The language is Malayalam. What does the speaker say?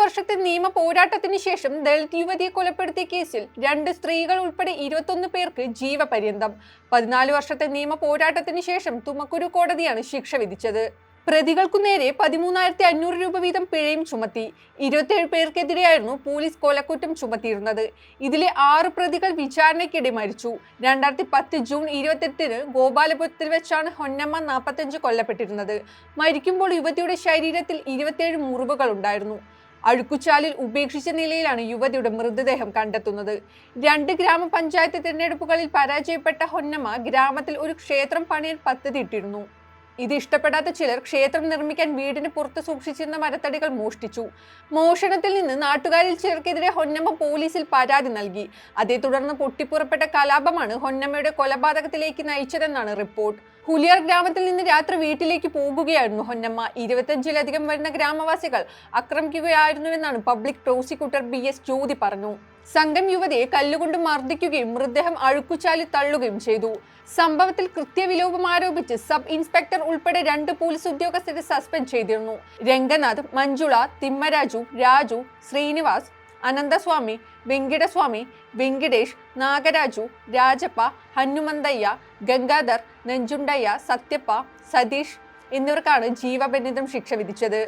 വർഷത്തെ നിയമ പോരാട്ടത്തിന് ശേഷം ദളിത് യുവതിയെ കൊലപ്പെടുത്തിയ കേസിൽ രണ്ട് സ്ത്രീകൾ ഉൾപ്പെടെ ഇരുപത്തൊന്ന് പേർക്ക് ജീവപര്യന്തം. പതിനാല് വർഷത്തെ നിയമ പോരാട്ടത്തിന് ശേഷം തുമക്കുരു കോടതിയാണ് ശിക്ഷ വിധിച്ചത്. പ്രതികൾക്കു നേരെ പതിമൂന്നായിരത്തി അഞ്ഞൂറ് രൂപ വീതം പിഴയും ചുമത്തി. ഇരുപത്തിയേഴ് പേർക്കെതിരെയായിരുന്നു പോലീസ് കൊലക്കുറ്റം ചുമത്തിയിരുന്നത്. ഇതിലെ ആറ് പ്രതികൾ വിചാരണയ്ക്കിടെ മരിച്ചു. രണ്ടായിരത്തി പത്ത് ജൂൺ ഇരുപത്തെട്ടിന് ഗോപാലപുരത്തിൽ വെച്ചാണ് ഹൊന്നമ്മ നാൽപ്പത്തഞ്ച് കൊല്ലപ്പെട്ടിരുന്നത്. മരിക്കുമ്പോൾ യുവതിയുടെ ശരീരത്തിൽ ഇരുപത്തിയേഴ് മുറിവുകൾ ഉണ്ടായിരുന്നു അഴുക്കുചാലിൽ ഉപേക്ഷിച്ച നിലയിലാണ് യുവതിയുടെ മൃതദേഹം കണ്ടെത്തുന്നത്. രണ്ട് ഗ്രാമപഞ്ചായത്ത് തിരഞ്ഞെടുപ്പുകളിൽ പരാജയപ്പെട്ട ഹൊന്നമ്മ ഗ്രാമത്തിൽ ഒരു ക്ഷേത്രം പണിയാൻ പദ്ധതിയിട്ടിരുന്നു. ഇത് ഇഷ്ടപ്പെടാത്ത ചിലർ ക്ഷേത്രം നിർമ്മിക്കാൻ വീടിന് പുറത്ത് സൂക്ഷിച്ചിരുന്ന മരത്തടികൾ മോഷ്ടിച്ചു. മോഷണത്തിൽ നിന്ന് നാട്ടുകാരിൽ ചിലർക്കെതിരെ ഹൊന്നമ്മ പോലീസിൽ പരാതി നൽകി. അതേ തുടർന്ന് പൊട്ടിപ്പുറപ്പെട്ട കലാപമാണ് ഹൊന്നമ്മയുടെ കൊലപാതകത്തിലേക്ക് നയിച്ചതെന്നാണ് റിപ്പോർട്ട്. ഹുലിയാർ ഗ്രാമത്തിൽ നിന്ന് രാത്രി വീട്ടിലേക്ക് പോകുകയായിരുന്നു ഹൊന്നമ്മ. ഇരുപത്തഞ്ചിലധികം വരുന്ന ഗ്രാമവാസികൾ ആക്രമിക്കുകയായിരുന്നുവെന്നാണ് public prosecutor B S Jyothi പറഞ്ഞു. സംഘം യുവതിയെ കല്ലുകൊണ്ട് മർദ്ദിക്കുകയും മൃതദേഹം അഴുക്കുചാലി തള്ളുകയും ചെയ്തു. സംഭവത്തിൽ കൃത്യവിലോപം ആരോപിച്ച് സബ് ഇൻസ്പെക്ടർ ഉൾപ്പെടെ രണ്ട് പോലീസ് ഉദ്യോഗസ്ഥരെ സസ്പെൻഡ് ചെയ്തിരുന്നു. രംഗനാഥ് മഞ്ജുള തിമ്മരാജു രാജു ശ്രീനിവാസ് അനന്തസ്വാമി വെങ്കിടസ്വാമി വെങ്കിടേഷ് നാഗരാജു രാജപ്പ ഹനുമന്തയ്യ ഗംഗാധർ നെഞ്ചുണ്ടയ്യ സത്യപ്പ സതീഷ് എന്നിവർക്കാണ് ജീവപര്യന്തം ശിക്ഷ വിധിച്ചത്.